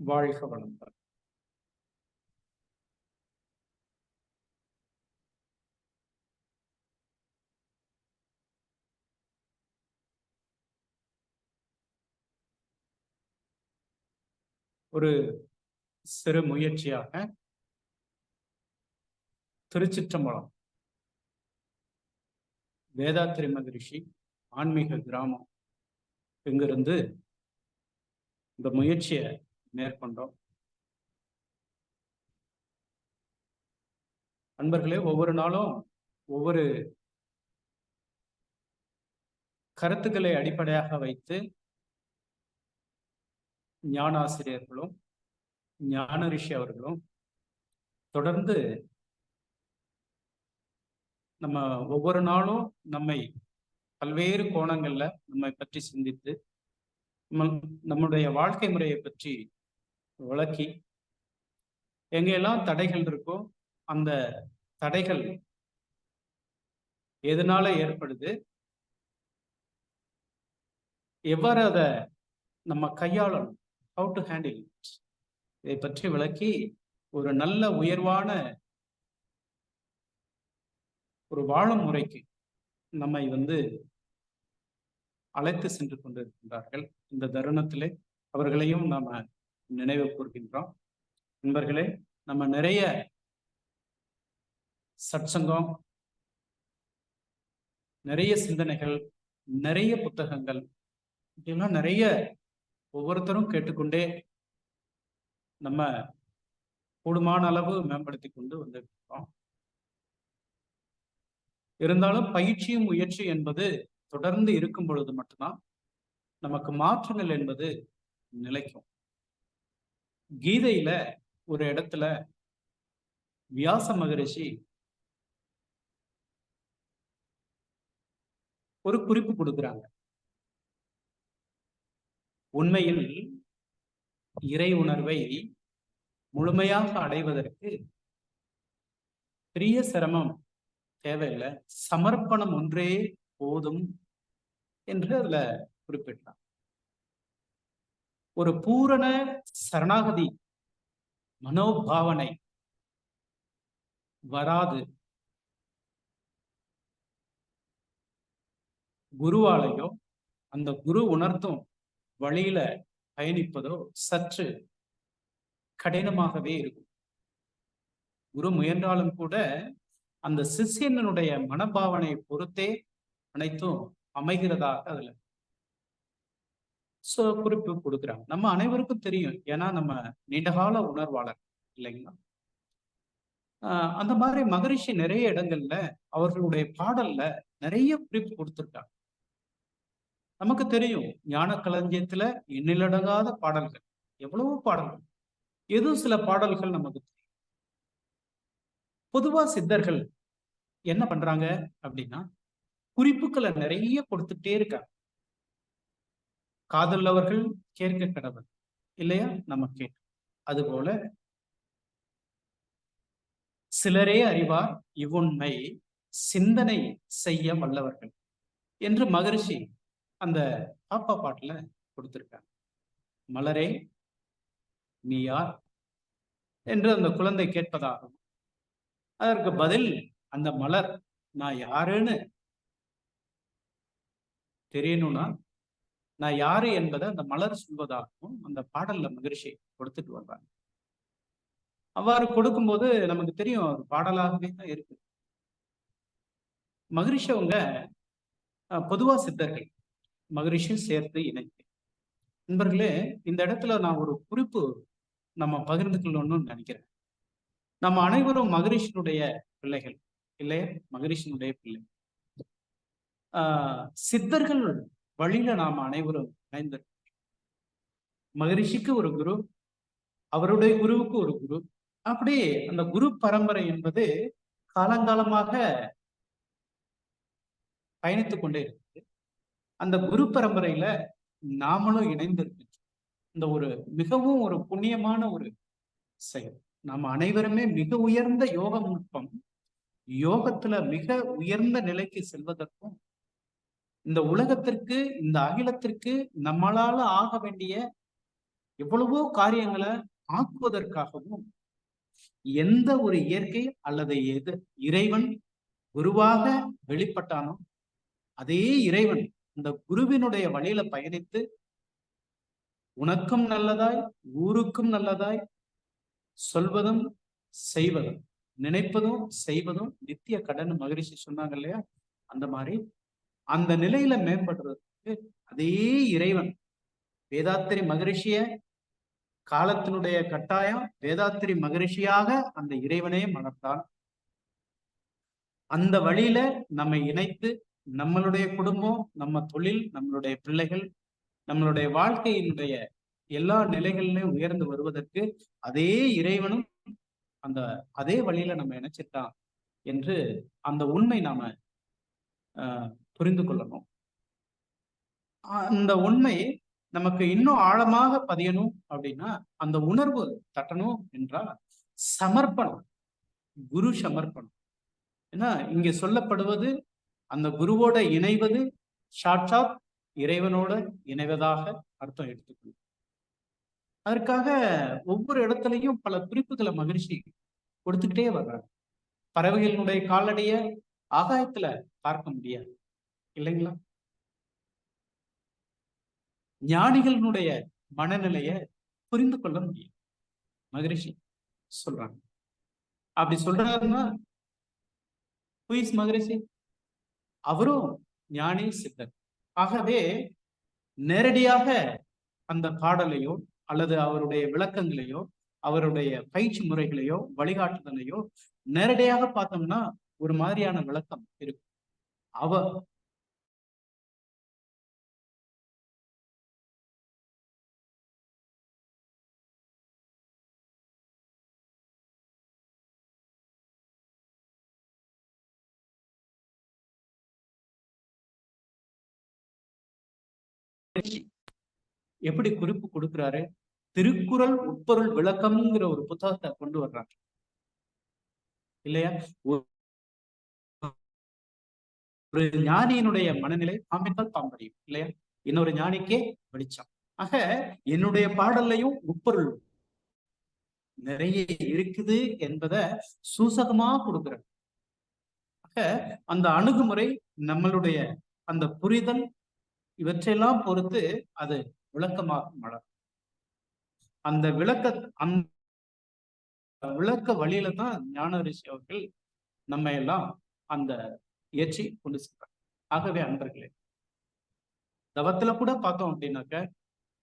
வாழ்க வளமுடன் ஒரு சிறு முயற்சியாக திருச்சிற்றம்பலம் வேதாத்திரி மகரிஷி ஆன்மீக கிராமம் இங்கிருந்து இந்த முயற்சியை மேற்கொண்டோம். அன்பர்களே ஒவ்வொரு நாளும் ஒவ்வொரு கருத்துக்களை அடிப்படையாக வைத்து ஞானாசிரியர்களும் ஞான ரிஷி அவர்களும் தொடர்ந்து நம்ம ஒவ்வொரு நாளும் நம்மை பல்வேறு கோணங்கள்ல நம்மை பற்றி சிந்தித்து நம்ம நம்முடைய வாழ்க்கை முறையை பற்றி விளக்கி எங்கெல்லாம் தடைகள் இருக்கோ அந்த தடைகள் எதனால ஏற்படுது? எவ்வாறு அதை நம்ம கையாளணும்? ஹவு டு ஹேண்டில் இதை பற்றி விளக்கி ஒரு நல்ல உயர்வான ஒரு வாழும் முறைக்கு நம்மை வந்து அழைத்து சென்று கொண்டிருக்கின்றார்கள். இந்த தருணத்திலே அவர்களையும் நாம நினைவு கூறுகின்றோம் நண்பர்களே நம்ம நிறைய சற்சங்கம் நிறைய சிந்தனைகள் நிறைய புத்தகங்கள் இப்படிலாம் நிறைய ஒவ்வொருத்தரும் கேட்டுக்கொண்டே நம்ம கூடுமான அளவு மேம்படுத்தி கொண்டு வந்துருக்கோம் இருந்தாலும் பயிற்சியும் முயற்சி என்பது தொடர்ந்து இருக்கும் பொழுது மட்டும்தான் நமக்கு மாற்றங்கள் என்பது நிலைக்கும். கீதையில ஒரு இடத்துல வியாச மகரிஷி ஒரு குறிப்பு கொடுக்குறாங்க. உண்மையில் இறை உணர்வை முழுமையாக அடைவதற்கு பெரிய சிரமம் தேவையில்லை சமர்ப்பணம் ஒன்றே போதும் என்று அதுல குறிப்பிட்டார் ஒரு பூரண சரணாகதி மனோபாவனை வராது. குருவாலையோ அந்த குரு உணர்த்தும் வழியில பயணிப்பதோ சற்று கடினமாகவே இருக்கும். குரு முயன்றாலும் கூட அந்த சிஷியனுடைய மனபாவனை பொறுத்தே அனைத்தும் அமைகிறதாக அதுல சோ குறிப்பு கொடுக்குறாங்க. நம்ம அனைவருக்கும் தெரியும். ஏன்னா நம்ம நீண்டகால உணர்வாளர் இல்லைங்களா? ஆஹ் அந்த மாதிரி மகரிஷி நிறைய இடங்கள்ல அவர்களுடைய பாடல்ல நிறைய குறிப்பு கொடுத்துருக்காங்க. நமக்கு தெரியும் ஞான களஞ்சியத்துல எண்ணிலடங்காத பாடல்கள். எவ்வளவோ பாடல்கள். எதுவும் சில பாடல்கள் நமக்கு தெரியும். பொதுவா சித்தர்கள் என்ன பண்றாங்க அப்படின்னா குறிப்புகளை நிறைய கொடுத்துட்டே இருக்காங்க. காதல்லவர்கள் கேட்க கடவுள் இல்லையா? நம்ம கேட்க அதுபோல சிலரே அறிவார் இவ்வுண்மை சிந்தனை செய்ய வல்லவர்கள் என்று மகரிஷி அந்த பாப்பா பாட்டுல கொடுத்திருக்காங்க. மலரே நீ யார்? என்று அந்த குழந்தை கேட்பதாகும் அதற்கு பதில் அந்த மலர் நான் யாருன்னு தெரியணும்னா நான் யாரு என்பதை அந்த மலர் சொல்வதாகவும் அந்த பாடல்ல மகிழ்ச்சி கொடுத்துட்டு வர்றாங்க அவ்வாறு கொடுக்கும்போது நமக்கு தெரியும் அது பாடலாகவே தான் இருக்கு. மகிழ்ச்சி அவங்க பொதுவா சித்தர்கள் மகரிஷியும் சேர்த்து இணைத்து. நண்பர்களே இந்த இடத்துல நான் ஒரு குறிப்பு நம்ம பகிர்ந்து கொள்ளணும்னு நினைக்கிறேன். நம்ம அனைவரும் மகரிஷினுடைய பிள்ளைகள் இல்லையா? மகரிஷினுடைய பிள்ளை. ஆஹ் சித்தர்கள் வழியில நாம் அனைவரும் இணைந்து மகரிஷிக்கு ஒரு குரு அவருடைய குருவுக்கு ஒரு குரு. அப்படி அந்த குரு பரம்பரை என்பது காலங்காலமாக பயணித்துக் கொண்டே இருக்குது. அந்த குரு பரம்பரையில நாமளும் இணைந்திருக்கின்றோம் இந்த ஒரு மிகவும் ஒரு புண்ணியமான ஒரு செயல். நாம் அனைவருமே மிக உயர்ந்த யோக நுட்பம் யோகத்துல மிக உயர்ந்த நிலைக்கு செல்வதற்கும் இந்த உலகத்திற்கு இந்த அகிலத்திற்கு நம்மளால ஆக வேண்டிய எவ்வளவோ காரியங்களை ஆக்குவதற்காகவும் எந்த ஒரு இயற்கை அல்லது எது இறைவன் குருவாக வெளிப்பட்டானோ அதே இறைவன் இந்த குருவினுடைய வழியில பயணித்து உனக்கும் நல்லதாய் ஊருக்கும் நல்லதாய் சொல்வதும் செய்வதும் நினைப்பதும் செய்வதும் நித்திய கடன் மகிழ்ச்சி சொன்னாங்க இல்லையா? அந்த மாதிரி அந்த நிலையில மேம்படுறதுக்கு அதே இறைவன் வேதாத்திரி மகரிஷிய காலத்தினுடைய கட்டாயம் வேதாத்திரி மகரிஷியாக அந்த இறைவனே மணத்தான். அந்த வழியில நம்மை இணைத்து நம்மளுடைய குடும்பம் நம்ம தொழில் நம்மளுடைய பிள்ளைகள் நம்மளுடைய வாழ்க்கையினுடைய எல்லா நிலைகளிலும் உயர்ந்து வருவதற்கு அதே இறைவனும் அந்த அதே வழியில நம்ம இணைச்சிட்டான் என்று அந்த உண்மை நாம புரிந்து கொள்ளணும். அந்த உண்மை நமக்கு இன்னும் ஆழமாக பதியணும் அப்படின்னா அந்த உணர்வு தட்டணும் என்றால் சமர்ப்பணம் குரு சமர்ப்பணம். ஏன்னா இங்க சொல்லப்படுவது அந்த குருவோட இணைவது சாட்சாத் இறைவனோட இணைவதாக அர்த்தம் எடுத்துக்கணும் அதற்காக ஒவ்வொரு இடத்துலையும் பல குறிப்புகளை மகிழ்ச்சி கொடுத்துக்கிட்டே வர்றாங்க. பறவைகளினுடைய காலடிய ஆகாயத்துல பார்க்க முடியாது. இல்லைங்களா? ஞானிகளினுடைய மனநிலைய புரிந்து கொள்ள முடியும். மகரிஷி சொல்றாங்க. அப்படி சொல்றாருன்னா மகரிஷி? அவரும் ஞானி சித்தர். ஆகவே நேரடியாக அந்த பாடலையோ அல்லது அவருடைய விளக்கங்களையோ அவருடைய பயிற்சி முறைகளையோ வழிகாட்டுதலையோ நேரடியாக பார்த்தோம்னா ஒரு மாதிரியான விளக்கம் இருக்கும். அவ எப்படி குறிப்பு கொடுக்கிறாரு? திருக்குறள் உட்பொருள் விளக்கம்ங்கிற ஒரு புத்தகத்தை கொண்டு வர்றாங்க. இல்லையா? ஒரு ஞானியினுடைய மனநிலை பாம்பினால் பாம்படியும் இல்லையா? இன்னொரு ஞானிக்கே வெளிச்சம். ஆக என்னுடைய பாடல்லையும் உட்பொருள் நிறைய இருக்குது என்பதை சூசகமா கொடுக்குற ஆக அந்த அணுகுமுறை நம்மளுடைய அந்த புரிதல் இவற்றையெல்லாம் பொறுத்து அது விளக்கமாக மலர் அந்த விளக்க அந்த விளக்க வழியில தான் ஞான ரிஷி அவர்கள் நம்ம எல்லாம் அந்த ஏற்றி கொண்டு செல்றாங்க ஆகவே அன்பர்களே தவத்துல கூட பார்த்தோம் அப்படின்னாக்க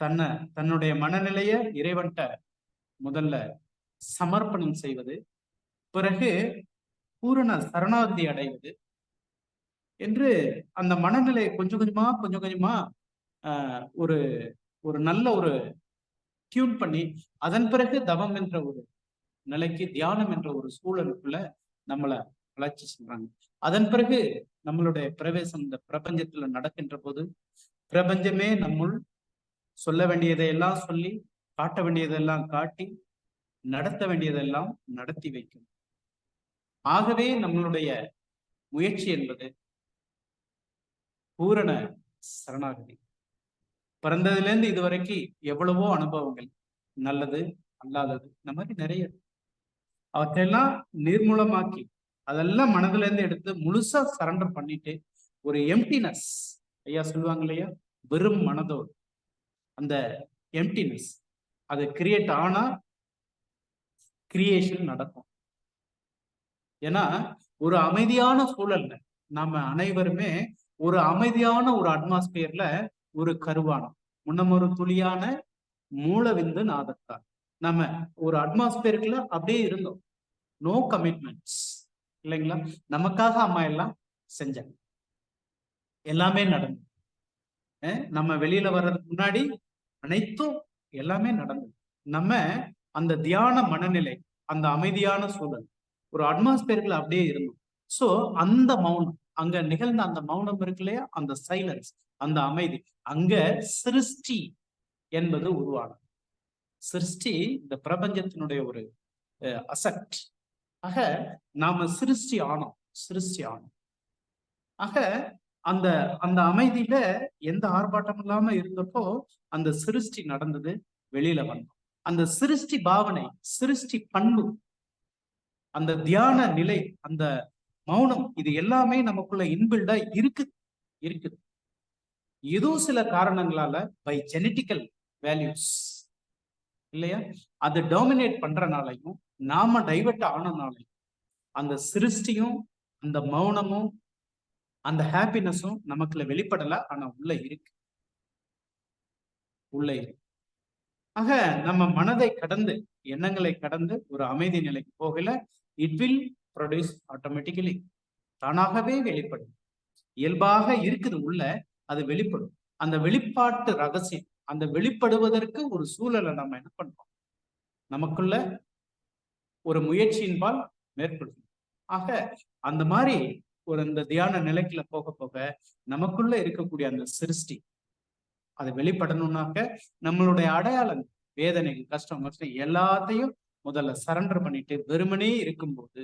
தன்னை தன்னுடைய மனநிலைய இறைவன்கிட்ட முதல்ல சமர்ப்பணம் செய்வது பிறகு பூரண சரணாகதி அடைவது என்று அந்த மனநிலையை கொஞ்சம் கொஞ்சமா கொஞ்சம் கொஞ்சமா ஒரு ஒரு நல்ல ஒரு டியூன் பண்ணி அதன் பிறகு தவம் என்ற ஒரு நிலைக்கு தியானம் என்ற ஒரு சூழலுக்குள்ள நம்மளை வளர்ச்சி சொல்றாங்க. அதன் பிறகு நம்மளுடைய பிரவேசம் இந்த பிரபஞ்சத்துல நடக்கின்ற போது பிரபஞ்சமே நம்முள் சொல்ல வேண்டியதையெல்லாம் சொல்லி காட்ட வேண்டியதெல்லாம் காட்டி நடத்த வேண்டியதெல்லாம் நடத்தி வைக்கும். ஆகவே நம்மளுடைய முயற்சி என்பது பூரண சரணாகதி. பிறந்ததுலேருந்து இது வரைக்கும் எவ்வளவோ அனுபவங்கள் நல்லது அல்லாதது இந்த மாதிரி நிறைய அவற்றையெல்லாம் நிர்மூலமாக்கி அதெல்லாம் மனதுல இருந்து எடுத்து முழுசா சரண்டர் பண்ணிட்டு ஒரு எம்டினஸ் ஐயா சொல்லுவாங்க இல்லையா? வெறும் மனதோடு. அந்த எம்டினஸ் அது கிரியேட் ஆனா கிரியேஷன் நடக்கும். ஏன்னா ஒரு அமைதியான சூழல்ல நாம அனைவருமே ஒரு அமைதியான ஒரு அட்மாஸ்பியர்ல ஒரு கருவானம் முன்னம் ஒரு துளியான மூலவிந்து நாதத்தார் நம்ம ஒரு அட்மாஸ்பியருக்குள்ள அப்படியே இருந்தோம். நோ கமிட்மெண்ட்ஸ் இல்லைங்களா? நமக்காக அம்மா எல்லாம் செஞ்சாங்க எல்லாமே நடந்தது. நம்ம வெளியில வர்றதுக்கு முன்னாடி அனைத்தும் எல்லாமே நடந்தது. நம்ம அந்த தியான மனநிலை அந்த அமைதியான சூழல் ஒரு அட்மாஸ்பியர்ல அப்படியே இருந்தோம். சோ அந்த மௌனம் அங்க நிகழ்ந்த அந்த மௌனம் இருக்கு இல்லையா? அந்த சைலன்ஸ் அந்த அமைதி. அங்க சிருஷ்டி என்பது உருவானது. சிருஷ்டி இந்த பிரபஞ்சத்தினுடைய ஒரு அசட் ஆக நாம சிருஷ்டி ஆனோம் சிருஷ்டி ஆனோம். ஆக அந்த அந்த அமைதியில எந்த ஆர்ப்பாட்டம் இல்லாம இருந்தப்போ அந்த சிருஷ்டி நடந்தது வெளியில வந்தோம். அந்த சிருஷ்டி பாவனை சிருஷ்டி பண்பு அந்த தியான நிலை அந்த மௌனம் இது எல்லாமே நமக்குள்ள இன்பில்டா இருக்கு இருக்குது ஏதோ சில காரணங்களால பை ஜெனட்டிக்கல் வேல்யூஸ் இல்லையா? அது டாமினேட் பண்றனாலையும் நாம டைவெர்ட் ஆனனாலையும் அந்த சிருஷ்டியும் அந்த மௌனமும் அந்த ஹாப்பினஸும் நமக்குள்ள வெளிப்படல ஆனா உள்ள இருக்கு. உள்ள இருக்கு. ஆக நம்ம மனதை கடந்து எண்ணங்களை கடந்து ஒரு அமைதி நிலைக்கு போகல இட் வில் ப்ரொடியூஸ் ஆட்டோமேட்டிக்கலி தானாகவே வெளிப்படும். இயல்பாக இருக்குது உள்ள அது வெளிப்படும். அந்த வெளிப்பாட்டு ரகசியம் அந்த வெளிப்படுவதற்கு ஒரு சூழலை நம்ம என்ன பண்றோம்? நமக்குள்ள ஒரு முயற்சியின்பால் மேற்கொள்ளும் ஆக அந்த மாதிரி ஒரு இந்த தியான நிலைக்குள்ள போக போக நமக்குள்ள இருக்கக்கூடிய அந்த சிருஷ்டி அது வெளிப்படணும்னாக்க நம்மளுடைய அடையாளம் வேதனைகள் கஷ்டம் கஷ்டம் எல்லாத்தையும் முதல்ல சரண்டர் பண்ணிட்டு வெறுமனே இருக்கும்போது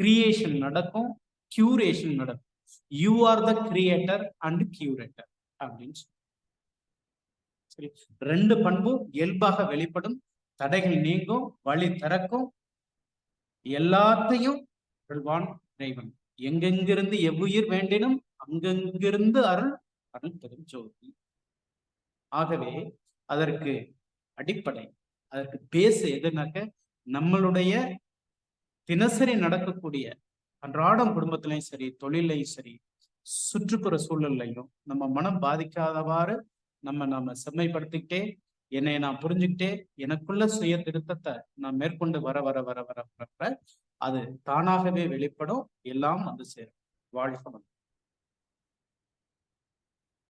கிரியேஷன் நடக்கும் கியூரேஷன் நடக்கும். You are the creator and curator அப்படின்னு சரி ரெண்டு பண்பும் இயல்பாக வெளிப்படும். தடைகள் நீங்கும் வழி திறக்கும். எல்லாத்தையும் அருள்வான் இறைவன். எங்கெங்கிருந்து எவ்வுயிர் வேண்டினும் அங்கெங்கிருந்து அருள் அருள் பெரும் ஜோதி. ஆகவே அதற்கு அடிப்படை அதற்கு பேசு எதுனாக்க நம்மளுடைய தினசரி நடக்கக்கூடிய அன்றாடம் குடும்பத்திலையும் சரி தொழிலையும் சரி சுற்றுப்புற சூழல்லையும் நம்ம மனம் பாதிக்காதவாறு நம்ம நாம செம்மைப்படுத்திக்கிட்டே என்னை நான் புரிஞ்சுக்கிட்டே எனக்குள்ள சுய திருத்தத்தை நான் மேற்கொண்டு வர வர வர வர வர அது தானாகவே வெளிப்படும். எல்லாம் வந்து சேரும். வாழ்க்கை